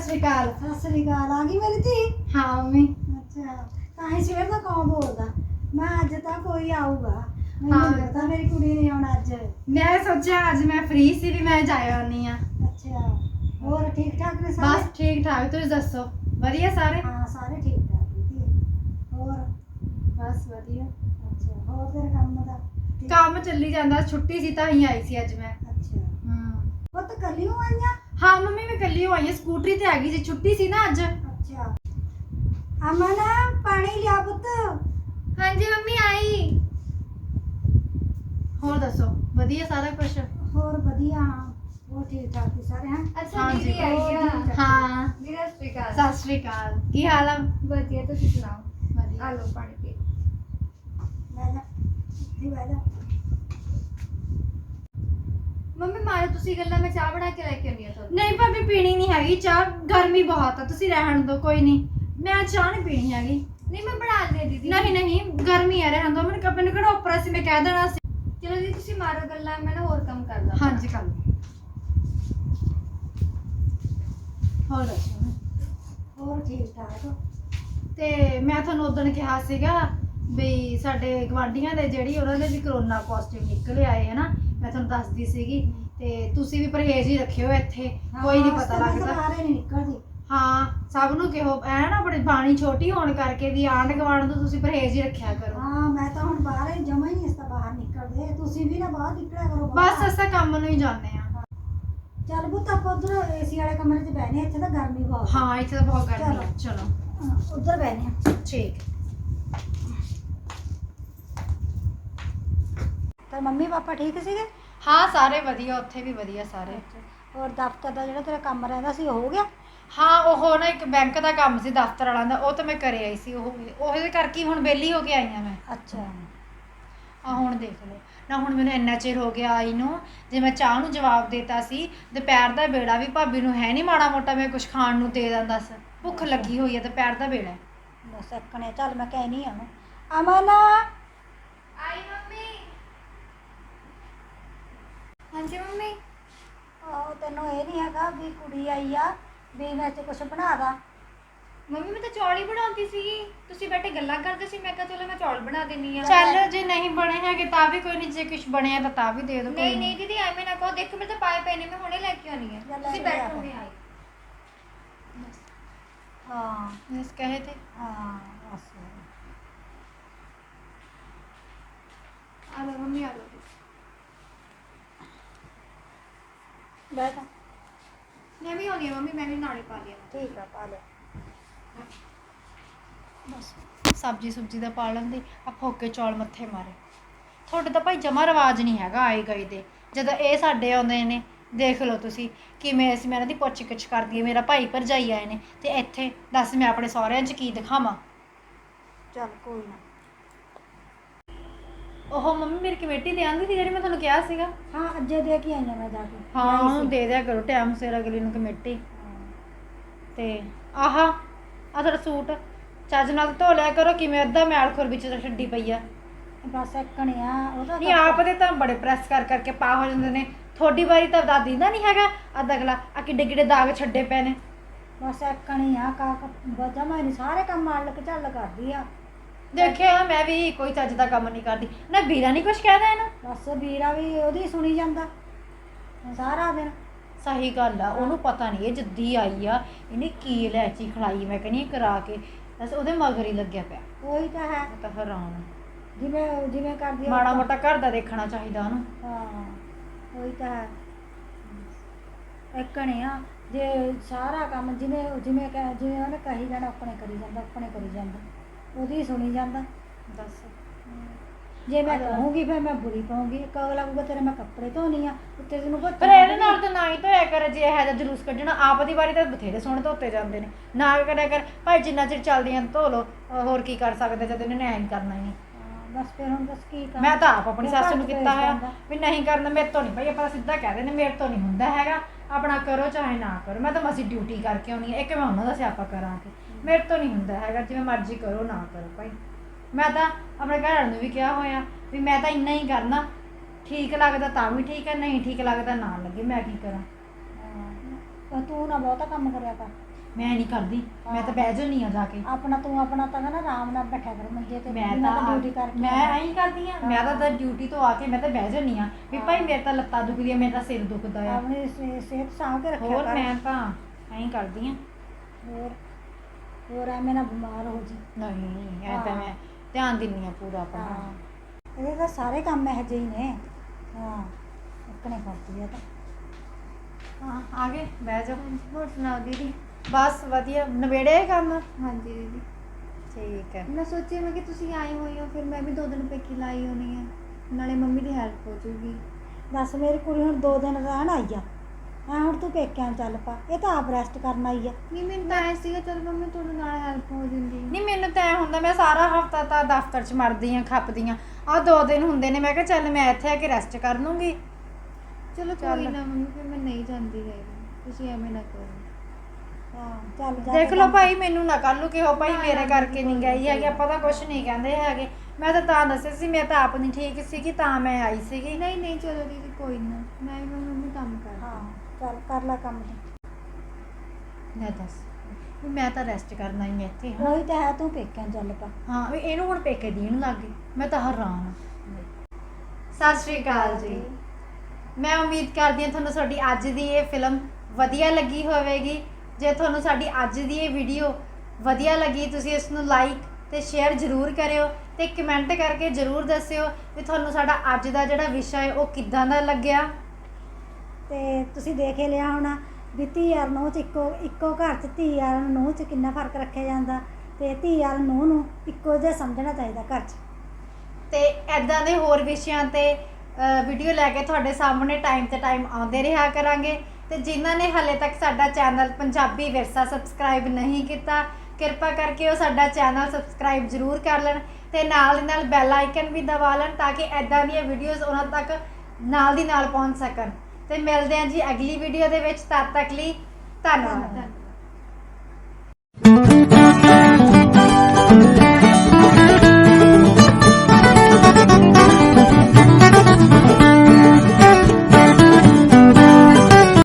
ਸਤਿ ਸ਼੍ਰੀ ਅਕਾਲ ਸਤਿ ਸ੍ਰੀ ਅਕਾਲ ਆ ਗਈ ਮੇਰੀ ਧੀ? ਹਾਂ ਮੰਮੀ ਅੱਛਾ ਤਾਂ ਹੀ ਸਵੇਰ ਦਾ ਕੌਣ ਬੋਲਦਾ? ਮੈਂ ਅੱਜ ਤਾਂ ਕੋਈ ਆਊਗਾ। ਹਾਂ। ਮੈਨੂੰ ਲੱਗਦਾ ਮੇਰੀ ਕੁੜੀ ਨੇ ਆਉਣਾ ਅੱਜ। ਮੈਂ ਸੋਚਿਆ ਅੱਜ ਮੈਂ ਫ੍ਰੀ ਸੀ ਵੀ ਮੈਂ ਜਾਇਆ ਆਉਣੀ ਆ ਅੱਛਾ ਹੋਰ ਠੀਕ ਠਾਕ ਨੇ ਸਾਰੇ? ਬਸ ਠੀਕ ਠਾਕ ਤੁਸੀਂ ਦੱਸੋ? ਵਧੀਆ ਸਾਰੇ? ਹਾਂ ਸਾਰੇ ਠੀਕ ਠਾਕ ਨੇ ਹੋਰ? ਬਸ ਵਧੀਆ। ਅੱਛਾ ਹੋਰ ਤੇਰੇ ਕੰਮ ਦਾ? ਠੀਕ? ਕੰਮ ਚੱਲੀ ਜਾਂਦਾ ਛੁੱਟੀ ਸੀ ਤਾਂ ਹੀ ਆਈ ਸੀ ਅੱਜ ਮੈਂ। ਉਹ ਤਾਂ ਕੱਲਿਓ ਆਈਆਂ ਹਾਂ ਮੰਮੀ ਮੈਂ ਕੱਲੀ ਹੋਈ ਆ। ਸਕੂਟਰੀ ਤੇ ਆ ਗਈ ਸੀ ਛੁੱਟੀ ਸੀ ਨਾ ਅੱਜ। ਅੱਛਾ। ਅਮਨ ਪਾਣੀ ਲਿਆ ਪੁੱਤ। ਹਾਂਜੀ ਮੰਮੀ ਆਈ। ਹੋਰ ਦੱਸੋ? ਵਧੀਆ ਸਾਰਾ ਕੁਝ ਹੋਰ ਵਧੀਆ। ਹੋਰ ਠੀਕ ਠਾਕ ਨੇ ਸਾਰੇ ਹਾਂ? ਅੱਛਾ ਹਾਂਜੀ। ਦੀਦੀ ਆਈ ਆ। ਹਾਂ। ਵੀਰਾ ਸਪੀਕਰ ਸਤਿ ਸ਼੍ਰੀ ਅਕਾਲ। ਕੀ ਹਾਲ ਆ? ਵਧੀਆ ਤੁਸੀਂ ਸੁਣਾਓ? ਆ ਵਧੀਆ ਲਓ ਪਾਣੀ ਪੀ ਬਹਿ ਜਾ। ਇੱਥੇ ਬਹਿ ਜਾ। ਮੰਮੀ ਮਾਰੋ ਤੁਸੀਂ ਗੱਲਾਂ ਮੈਂ ਚਾਹ ਬਣਾ ਕੇ ਲੈ ਕੇ ਆਉਂਦੀ ਆ ਤੁਹਾਨੂੰ। ਨਹੀਂ ਭਾਬੀ ਪੀਣੀ ਨਹੀਂ ਹੈਗੀ ਚਾਹ ਗਰਮੀ ਬਹੁਤ ਆ ਤੁਸੀਂ ਰਹਿਣ ਦਿਓ ਕੋਈ ਨਹੀਂ। ਮੈਂ ਚਾਹ ਨਹੀਂ ਪੀਣੀ ਹੈਗੀ। ਨਹੀਂ ਮੈਂ ਬਣਾ ਲਈ ਦੀਦੀ। ਨਹੀਂ ਨਹੀਂ ਗਰਮੀ ਆ ਰਹਿਣ ਦਿਓ। ਮੈਨੂੰ ਕੱਪੜੇ ਨੂੰ ਕਿਹੜਾ ਉੱਪਰ ਸੀ ਮੈਂ ਕਹਿ ਦੇਣਾ ਸੀ। ਚਲੋ ਜੀ ਤੁਸੀਂ ਮਾਰੋ ਗੱਲਾਂ ਮੈਂ ਨਾ ਹੋਰ ਕੰਮ ਕਰ ਲਾਂ ਹਾਂਜੀ ਕਰ ਲਓ। ਹੋਰ ਦੱਸੋ ਹੋਰ ਠੀਕ ਠਾਕ ਤੇ ਮੈਂ ਤੁਹਾਨੂੰ ਉਦੋਂ ਕਿਹਾ ਸੀਗਾ ਵੀ ਸਾਡੇ ਗਵਾਂਢੀਆਂ ਦੇ ਜਿਹੜੀ ਉਹਨਾਂ ਦੇ ਵੀ ਕਰੋਨਾ ਪੋਜ਼ਿਟਿਵ ਨਿਕਲੇ ਆਏ ਹੈ ਨਾ ਮੈਂ ਤੁਹਾਨੂੰ ਦੱਸਦੀ ਸੀਗੀ ਤੇ ਤੁਸੀਂ ਵੀ ਪਰਹੇਜ਼ ਹੀ ਰੱਖਿਓ ਇੱਥੇ ਕੋਈ ਨਹੀਂ ਪਤਾ ਲੱਗਦਾ। ਬਾਹਰ ਨਹੀਂ ਨਿਕਲਦੀ। ਹਾਂ ਸਭ ਨੂੰ ਕਿਹੋ ਐ ਨਾ ਬੜੀ ਬਾਣੀ ਛੋਟੀ ਹੋਣ ਕਰਕੇ ਵੀ ਆਂਢ ਗੁਆਂਢ ਤੋਂ ਤੁਸੀਂ ਪਰਹੇਜ਼ ਹੀ ਰੱਖਿਆ ਕਰੋ। ਹਾਂ ਮੈਂ ਤਾਂ ਹੁਣ ਬਾਹਰ ਹੀ ਜਮਾ ਹੀ ਨਹੀਂ ਇਸ ਤਾਂ ਬਾਹਰ ਨਿਕਲਦੇ। ਤੁਸੀਂ ਵੀ ਨਾ ਬਾਹਰ ਨਿਕਲਿਆ ਕਰੋ ਬਾਹਰ। ਬਸ ਅਸਾਂ ਕੰਮ ਨੂੰ ਹੀ ਜਾਂਦੇ ਆ ਚੱਲ ਬੁੱਤ ਆਪਾਂ ਉਧਰ ਏਸੀ ਵਾਲੇ ਕਮਰੇ 'ਚ ਬਹਿਨੇ ਇੱਥੇ ਤਾਂ ਗਰਮੀ ਬਹੁਤ। ਹਾਂ ਇੱਥੇ ਤਾਂ ਬਹੁਤ ਗਰਮੀ ਆ। ਚਲੋ। ਉੱਧਰ ਬਹਿਨੇ ਆ। ਠੀਕ। ਮੰਮੀ ਪਾਪਾ ਠੀਕ ਸੀਗੇ? ਹਾਂ ਸਾਰੇ ਵਧੀਆ ਉੱਥੇ ਵੀ ਵਧੀਆ ਸਾਰੇ। ਹੋਰ ਦਫ਼ਤਰ ਦਾ ਜਿਹੜਾ ਤੇਰਾ ਕੰਮ ਰਹਿੰਦਾ ਸੀ ਉਹ ਹੋ ਗਿਆ? ਹਾਂ ਉਹ ਨਾ ਇੱਕ ਬੈਂਕ ਦਾ ਕੰਮ ਸੀ ਦਫ਼ਤਰ ਵਾਲਾ ਦਾ ਉਹ ਤਾਂ ਮੈਂ ਕਰੇ ਆਈ ਸੀ ਉਹ ਉਹਦੇ ਕਰਕੇ ਹੀ ਹੁਣ ਬੇਲੀ ਹੋ ਕੇ ਆਈ ਆ ਮੈਂ। ਅੱਛਾ। ਆ ਹੁਣ ਦੇਖ ਲਓ। ਨਾ ਹੁਣ ਮੈਨੂੰ ਇੰਨਾ ਚਿਰ ਹੋ ਗਿਆ ਆਈ ਨੂੰ ਜੇ ਮੈਂ ਚਾਹ ਨੂੰ ਜਵਾਬ ਦੇਤਾ ਸੀ ਦੁਪਹਿਰ ਦਾ ਵੇੜਾ ਵੀ ਭਾਬੀ ਨੂੰ ਹੈ ਨਹੀਂ ਮਾੜਾ ਮੋਟਾ ਮੈਂ ਕੁਝ ਖਾਣ ਨੂੰ ਦੇ ਦਾਂ ਦੱਸ ਭੁੱਖ ਲੱਗੀ ਹੋਈ ਹੈ ਦੁਪਹਿਰ ਦਾ ਵੇੜਾ। ਬਸ ਇੱਕਣੇ ਚੱਲ ਮੈਂ ਕਹਿਨੀ ਆ ਉਹਨੂੰ। ਅਮਨ! ਆਈ ਮੰਮੀ। ਹਾਂਜੀ ਮੰਮੀ। ਉਹ ਤੈਨੂੰ ਇਹ ਨਹੀਂ ਹੈਗਾ ਵੀ ਕੁੜੀ ਆਈ ਆ ਵੀ ਮੈਂ ਤੇ ਕੁਝ ਬਣਾ ਦਾਂ। ਮੰਮੀ ਮੈਂ ਤਾਂ ਚੌਲ ਹੀ ਬਣਾਉਂਦੀ ਸੀਗੀ। ਤੁਸੀਂ ਬੈਠੇ ਗੱਲਾਂ ਕਰਦੇ ਸੀ ਮੈਂ ਕਿਹਾ ਚਲੋ ਮੈਂ ਚੌਲ ਬਣਾ ਦਿੰਨੀ ਆ। ਚੱਲ ਜੇ ਨਹੀਂ ਬਣੇ ਹੈਗੇ ਤਾਂ ਵੀ ਕੋਈ ਨਹੀਂ ਜੇ ਕੁਝ ਬਣਿਆ ਤਾਂ ਤਾਂ ਵੀ ਦੇ ਦਿਓ ਕੋਈ ਨਹੀਂ ਨਹੀਂ ਦੀਦੀ ਐਵੇਂ ਨਾ ਕਹੋ ਦੇਖੋ ਮੇਰੇ ਤਾਂ ਪਾਏ ਪਏ ਨੇ ਮੈਂ ਹੁਣੇ ਲੈ ਕੇ ਆਉਣੀ ਆ। ਲੈ ਲੈ ਤੁਸੀਂ ਕੇ ਆ ਬੈਠੋ। ਮੈਂ ਆਈ। ਹਾਂ। ਜਿਸ ਕਹੇ ਤੇ। ਹਾਂ ਬਸ। ਆ ਲਓ ਮੰਮੀ ਆ ਲਓ। ਬੈਠ ਮੈਂ ਵੀ ਆਉਂਦੀ ਆ ਮੰਮੀ ਮੈਂ ਵੀ ਨਾਲੇ ਪਾ ਲਿਆ ਠੀਕ ਆ ਪਾ ਲੈ। ਬਸ ਸਬਜੀ ਸੁਬਜੀ ਦਾ ਪਾ ਲੈਂਦੇ ਆ ਫੋਕੇ ਚੌਲ ਮੱਥੇ ਮਾਰੇ। ਤੁਹਾਡੇ ਤਾਂ ਭਾਈ ਜਮਾ ਰਿਵਾਜ ਨਹੀਂ ਹੈਗਾ ਆਏ ਗਏ ਦੇ। ਜਦੋਂ ਇਹ ਸਾਡੇ ਆਉਂਦੇ ਨੇ ਦੇਖ ਲਓ ਤੁਸੀਂ ਕਿਵੇਂ ਅਸੀਂ ਮੈਂ ਇਹਨਾਂ ਦੀ ਪੁੱਛ ਕਿਛ ਕਰਦੀ ਹੈ ਮੇਰਾ ਭਾਈ ਭਰਜਾਈ ਆਏ ਨੇ ਤੇ ਇੱਥੇ ਦੱਸ ਮੈਂ ਆਪਣੇ ਸਹੁਰਿਆਂ 'ਚ ਕੀ ਦਿਖਾਵਾਂ? ਚੱਲ ਕੋਈ ਨਾ। ਉਹ ਮੰਮੀ ਮੇਰੀ ਕਮੇਟੀ ਦੇ ਆਂਦੀ ਸੀ ਜਿਹੜੀ ਮੈਂ ਤੁਹਾਨੂੰ ਕਿਹਾ ਸੀਗਾ। ਹਾਂ ਅੱਜੇ ਦੇ ਕੇ ਆਈਆਂ ਮੈਂ ਜਾ ਕੇ। ਹਾਂ ਉਹਨੂੰ। ਦੇ ਦਿਆ ਕਰੋ ਟਾਈਮ ਸਿਰ ਅਗਲੀ ਨੂੰ ਕਮੇਟੀ। ਤੇ ਆਹਾ ਆ ਤੁਹਾਡਾ ਸੂਟ। ਚੱਜ ਨਾਲ ਧੋ ਲਿਆ ਕਰੋ ਕਿਵੇਂ ਅੱਧਾ ਮੈਲ ਖੁਰ ਵਿੱਚ ਤਾਂ ਛੱਡੀ ਪਈ ਆ। ਬਸ ਇੱਕਣੇ ਆ ਉਹਦਾ ਨਹੀਂ ਆਪ ਦੇ ਤਾਂ ਬੜੇ ਪ੍ਰੈਸ ਕਰ ਕਰਕੇ ਪਾ ਹੋ ਜਾਂਦੇ ਨੇ। ਥੋੜੀ ਵਾਰੀ ਤਾਂ ਦਾਦੀ ਦਾ ਨਹੀਂ ਹੈਗਾ। ਅੱਧ ਅਗਲਾ ਆ ਕਿੱਡੇ ਕਿੱਡੇ ਦਾਗ ਛੱਡੇ ਪਏ ਨੇ। ਬਸ ਇੱਕਣੇ ਆ ਕਾ ਜਮਾ ਨਹੀਂ ਸਾਰੇ ਕੰਮ ਆਲ ਕੇ ਚੱਲ ਕਰਦੀ ਆ। ਦੇਖਿਆ ਮੈਂ ਵੀ ਕੋਈ ਚੱਜ ਦਾ ਕੰਮ ਨਹੀਂ ਕਰਦੀ। ਨਾ ਵੀਰਾ ਨਹੀਂ ਕੁਝ ਕਹਿਦਾ ਇਹਨੂੰ ਬਸ ਵੀਰਾ ਵੀ ਉਹਦੀ ਸੁਣੀ ਜਾਂਦਾ। ਸਾਰਾ ਦਿਨ। ਸਹੀ ਗੱਲ ਆ ਉਹਨੂੰ ਪਤਾ ਨਹੀਂ ਇਹ ਜੱਦੀ ਆਈ ਆ ਇਹਨੇ ਕੀ ਲੈਚੀ ਖਲਾਈ ਮੈਂ ਕਹਿੰਦੀ ਹਾਂ ਕਰਾ ਕੇ। ਬਸ ਉਹਦੇ ਮਗਰ ਹੀ ਲੱਗਿਆ ਪਿਆ। ਉਹੀ ਤਾਂ ਹੈ। ਮੈਂ ਤਾਂ ਹੈਰਾਨ ਆ। ਜਿਵੇਂ ਜਿਵੇਂ ਕਰਦੀ ਆ ਮਾੜਾ ਮੋਟਾ ਘਰ ਦਾ ਦੇਖਣਾ ਚਾਹੀਦਾ ਉਹਨੂੰ। ਹਾਂ ਉਹੀ ਤਾਂ ਹੈ। ਇੱਕਣੇ ਆ ਜੇ ਸਾਰਾ ਕੰਮ ਜਿਵੇਂ ਜਿਵੇਂ ਕਹਿ- ਜਿਵੇਂ ਉਹਨੇ ਕਹੀ ਜਾਣਾ ਆਪਣੇ ਕਰੀ ਜਾਂਦਾ ਆਪਣੇ ਕਰੀ ਜਾਂਦਾ। ਉਹਦੀ ਸੁਣੀ ਜਾਂਦਾ। ਦੱਸ। ਜੇ ਮੈਂ ਕਹੂੰਗੀ ਫਿਰ ਮੈਂ ਬੁਰੀ ਇੱਕ ਅਗਲਾ ਕਹੂਗਾ ਤੇਰੇ ਮੈਂ ਕੱਪੜੇ ਧੋਣੀ ਆ ਉੱਤੇ ਤੈਨੂੰ ਕੋਈ ਪਰ ਇਹਦੇ ਨਾਲ ਤਾਂ ਨਾ ਹੀ ਧੋਇਆ ਕਰ ਜੇ ਇਹ ਜਿਹਾ ਜਲੂਸ ਕੱਢਣਾ ਆਪ ਦੀ ਵਾਰੀ ਤਾਂ ਬਥੇਰੇ ਸੋਹਣੇ ਧੋਤੇ ਜਾਂਦੇ ਨੇ। ਨਾ ਕਰਿਆ ਕਰ ਭਾਈ ਜਿੰਨਾ ਚਿਰ ਚੱਲਦੀਆਂ ਧੋ ਲੋ ਹੋਰ ਕੀ ਕਰ ਸਕਦੇ ਜਦ ਇਹਨੇ ਐਂ ਕਰਨਾ ਹੀ ਨਹੀਂ। ਬਸ ਫਿਰ ਹੁਣ ਬਸ ਕੀ ਕਰਾਂ। ਮੈਂ ਤਾਂ ਆਪ ਆਪਣੀ ਸੱਸ ਨੂੰ ਕੀਤਾ ਹੋਇਆ। ਵੀ ਨਹੀਂ ਕਰਨਾ ਮੇਰੇ ਤੋਂ ਨਹੀਂ। ਭਾਈ ਆਪਾਂ ਸਿੱਧਾ ਕਹਿ ਦਿੰਦੇ ਮੇਰੇ ਤੋਂ ਨਹੀਂ ਹੁੰਦਾ ਹੈਗਾ। ਆਪਣਾ ਕਰੋ ਚਾਹੇ ਨਾ ਕਰੋ। ਮੈਂ ਤਾਂ ਮਸੀ ਡਿਊਟੀ ਕਰਕੇ ਆਉਣੀ ਹੈ ਇੱਕ ਮੈਂ ਉਹਨਾਂ ਦਾ ਸਿਆਪਾ ਕਰਾਂਗੇ ਮੇਰੇ ਤੋਂ ਨਹੀਂ ਹੁੰਦਾ ਹੈਗਾ ਜਿਵੇਂ ਮਰਜ਼ੀ ਕਰੋ ਨਾ ਕਰੋ ਭਾਈ। ਮੈਂ ਤਾਂ ਆਪਣੇ ਘਰ ਨੂੰ ਵੀ ਕਿਹਾ ਹੋਇਆ ਵੀ ਮੈਂ ਤਾਂ ਇੰਨਾ ਹੀ ਕਰਨਾ ਠੀਕ ਲੱਗਦਾ ਤਾਂ ਵੀ ਠੀਕ ਹੈ ਨਹੀਂ ਠੀਕ ਲੱਗਦਾ ਨਾ ਲੱਗੇ ਮੈਂ ਕੀ ਕਰਾਂ? ਹਾਂ, ਤੂੰ ਨਾ ਬਹੁਤਾ ਕੰਮ ਕਰਿਆ ਕਰ। ਮੈਂ ਨਹੀਂ ਕਰਦੀ ਮੈਂ ਤਾਂ ਬਹਿ ਜਾਨੀ ਆ ਜਾ ਕੇ। ਆਪਣਾ ਤੂੰ ਆਪਣਾ ਤਾਂ ਨਾ ਆਰਾਮ ਨਾਲ ਬੈਠਿਆ ਕਰ ਮੰਜੇ ਤੇ ਮੈਂ ਤਾਂ ਡਿਊਟੀ ਕਰਕੇ ਮੈਂ। ਐਂ ਕਰਦੀ ਆ ਮੈਂ ਤਾਂ ਤਾਂ ਡਿਊਟੀ ਤੋਂ ਆ ਕੇ ਮੈਂ ਤਾਂ ਬਹਿ ਜਾਨੀ ਆ ਵੀ ਭਾਈ ਮੇਰੇ ਤਾਂ ਲੱਤਾਂ ਦੁਖਦੀਆਂ ਮੇਰੇ ਤਾਂ ਸਿਰ ਦੁਖਦਾ ਆ। ਆਪਣੀ ਸਿ- ਸਿਹਤ ਸਾਂਭ ਕੇ ਰੱਖਿਆ ਹੋਰ ਕਰ। ਮੈਂ ਤਾਂ ਐਂ ਕਰਦੀ ਆ ਹੋਰ? ਹੋਰ ਐਵੇਂ ਨਾ ਬਿਮਾਰ ਹੋ ਜੀ ਨਹੀਂ ਐ ਤਾਂ। ਮੈਂ ਧਿਆਨ ਦਿੰਨੀ ਆ ਪੂਰਾ ਆਪਣਾ। ਹਾਂ। ਇਹਦੇ ਤਾਂ ਸਾਰੇ ਕੰਮ ਇਹੋ ਜਿਹੇ ਹੀ ਨੇ। ਹਾਂ ਇੱਕਨੇ ਕਰਦੀ ਆ ਤਾਂ। ਹਾਂ ਆ ਗਏ ਬਹਿ ਜਾ ਹੋਰ ਸੁਣਾਓ ਦੀਦੀ? ਬਸ ਵਧੀਆ ਨਵੇੜੇ ਕੰਮ? ਹਾਂਜੀ ਦੀਦੀ। ਠੀਕ ਹੈ। ਮੈਂ ਸੋਚਿਆ ਮੈਂ ਕਿ ਤੁਸੀਂ ਆਏ ਹੋਏ ਹੋ ਫਿਰ ਮੈਂ ਵੀ ਦੋ ਦਿਨ ਪੇਕੀ ਲਾਈ ਹੋਣੀ ਹੈ ਨਾਲੇ ਮੰਮੀ ਦੀ ਹੈਲਪ ਹੋ ਜੂਗੀ। ਦੱਸ ਮੇਰੀ ਕੁੜੀ ਹੁਣ ਦੋ ਦਿਨ ਰਹਿਣ ਆਈ ਆ। ਐ ਹੁਣ ਤੂੰ ਪੇਕਿਆਂ ਨੂੰ ਚੱਲ ਪਾ ਇਹ ਤਾਂ ਆਪ ਰੈਸਟ ਕਰਨ ਆਈ ਆ। ਨਹੀਂ ਮੈਨੂੰ ਤਾਂ ਐ ਸੀਗਾ ਚਲ ਮੰਮੀ ਤੁਹਾਡੇ ਨਾਲ ਹੈਲਪ ਹੋ ਜਾਂਦੀ ਨਹੀਂ ਮੈਨੂੰ ਤਾਂ ਐ ਹੁੰਦਾ ਮੈਂ ਸਾਰਾ ਹਫਤਾ ਤਾਂ ਦਫ਼ਤਰ 'ਚ ਮਰਦੀ ਆ ਖੱਪਦੀ ਆ। ਆ ਦੋ ਦਿਨ ਹੁੰਦੇ ਨੇ ਮੈਂ ਕਿਹਾ ਚੱਲ ਮੈਂ ਇੱਥੇ ਆ ਕੇ ਰੈਸਟ ਕਰ ਲੂੰਗੀ। ਚਲੋ ਚੱਲ। ਕੋਈ ਨਾ ਮੰਮੀ ਫਿਰ ਮੈਂ ਨਹੀਂ ਜਾਂਦੀ ਹੈਗੀ। ਤੁਸੀਂ ਐਵੇਂ ਨਾ ਕਰੋ। ਹਾਂ ਚੱਲ ਜਾ ਦੇਖ ਲਓ ਭਾਈ ਮੈਨੂੰ ਨਾ ਕਰ ਲੂ ਕਿ ਹੋ ਭਾਈ ਨਾ, ਮੇਰੇ ਨਾ, ਕਰਕੇ ਨਹੀਂ ਗਈ ਹੈਗੀ ਆਪਾਂ ਤਾਂ ਕੁਝ ਨਹੀਂ ਕਹਿੰਦੇ ਹੈਗੇ। ਮੈਂ ਤਾਂ ਤਾਂ ਦੱਸਿਆ ਸੀ ਮੈਂ ਤਾਂ ਆਪ ਨਹੀਂ ਠੀਕ ਸੀਗੀ ਤਾਂ ਮੈਂ ਆਈ ਸੀਗੀ। ਨਹੀਂ ਨਹੀਂ ਚਲੋ ਦੀਦੀ ਕੋਈ ਨਾ। ਮੈਂ ਵੀ ਮੰਮੀ ਕੰਮ ਕਰ ਹਾਂ। ਚੱਲ ਕਰ ਲੈ ਕੰਮ ਤੂੰ। ਲੈ ਦੱਸ। ਵੀ ਮੈਂ ਤਾਂ ਰੈਸਟ ਕਰਨਾ ਹੀ ਇੱਥੇ ਹਾਂ ਉਹੀ ਤਾਂ ਹੈ ਤੂੰ ਪੇਕਿਆਂ ਚੱਲ ਪਾ। ਹਾਂ ਵੀ ਇਹਨੂੰ ਹੁਣ ਪੇਕੇ ਦੇਣ ਲੱਗ ਗਈ। ਮੈਂ ਤਾਂ ਹੈਰਾਨ ਹਾਂ ਸਤਿ ਸ਼੍ਰੀ ਅਕਾਲ ਜੀ। ਮੈਂ ਉਮੀਦ ਕਰਦੀ ਹਾਂ ਤੁਹਾਨੂੰ ਸਾਡੀ ਅੱਜ ਦੀ ਇਹ ਫਿਲਮ ਵਧੀਆ ਲੱਗੀ ਹੋਵੇਗੀ। ਜੇ ਤੁਹਾਨੂੰ ਸਾਡੀ ਅੱਜ ਦੀ ਇਹ ਵੀਡੀਓ ਵਧੀਆ ਲੱਗੀ ਤੁਸੀਂ ਇਸ ਨੂੰ ਲਾਈਕ ਤੇ ਸ਼ੇਅਰ ਜ਼ਰੂਰ ਕਰਿਓ ਤੇ ਕਮੈਂਟ ਕਰਕੇ ਜ਼ਰੂਰ ਦੱਸਿਓ ਵੀ ਤੁਹਾਨੂੰ ਸਾਡਾ ਅੱਜ ਦਾ ਜਿਹੜਾ ਵਿਸ਼ਾ ਹੈ ਉਹ ਕਿੱਦਾਂ ਦਾ ਲੱਗਿਆ। ਤੇ ਤੁਸੀਂ ਦੇਖ ਹੀ ਲਿਆ ਹੋਣਾ ਵੀ ਧੀ ਯਾਰ ਨੂੰਹ ਚ ਇੱਕੋ ਇੱਕੋ ਘਰ ਚ ਧੀ ਯਾਰ ਨੂੰਹ ਚ ਕਿੰਨਾ ਫ਼ਰਕ ਰੱਖਿਆ ਜਾਂਦਾ ਤੇ ਧੀ ਯਾਰ ਨੂੰਹ ਨੂੰ ਇੱਕੋ ਜਿਹਾ ਸਮਝਣਾ ਚਾਹੀਦਾ ਘਰ ਚ। ਤੇ ਐਦਾਂ ਦੇ ਹੋਰ ਵਿਸ਼ਿਆਂ ਤੇ ਵੀਡੀਓ ਲੈ ਕੇ ਤੁਹਾਡੇ ਸਾਹਮਣੇ ਟਾਈਮ ਤੇ ਟਾਈਮ ਆਉਂਦੇ ਰਿਹਾ ਕਰਾਂਗੇ। ਤੇ ਜਿਨ੍ਹਾਂ ਨੇ ਹਲੇ ਤੱਕ ਸਾਡਾ ਚੈਨਲ ਪੰਜਾਬੀ ਵਿਰਸਾ ਸਬਸਕ੍ਰਾਈਬ ਨਹੀਂ ਕੀਤਾ, ਕਿਰਪਾ ਕਰਕੇ ਉਹ ਸਾਡਾ ਚੈਨਲ ਸਬਸਕ੍ਰਾਈਬ ਜ਼ਰੂਰ ਕਰ ਲੈਣ ਤੇ ਨਾਲ ਦੀ ਨਾਲ ਬੈਲ ਆਈਕਨ ਵੀ ਦਬਾ ਲੈਣ ਤਾਂ ਕਿ ਐਦਾਂ ਦੀਆਂ ਵੀਡੀਓਜ਼ ਉਹਨਾਂ ਤੱਕ ਨਾਲ ਦੀ ਨਾਲ ਪਹੁੰਚ ਸਕਣ। ਤੇ ਮਿਲਦੇ ਹਾਂ ਜੀ ਅਗਲੀ ਵੀਡੀਓ ਦੇ ਵਿੱਚ ਤਦ ਤੱਕ ਲਈ ਧੰਨਵਾਦ।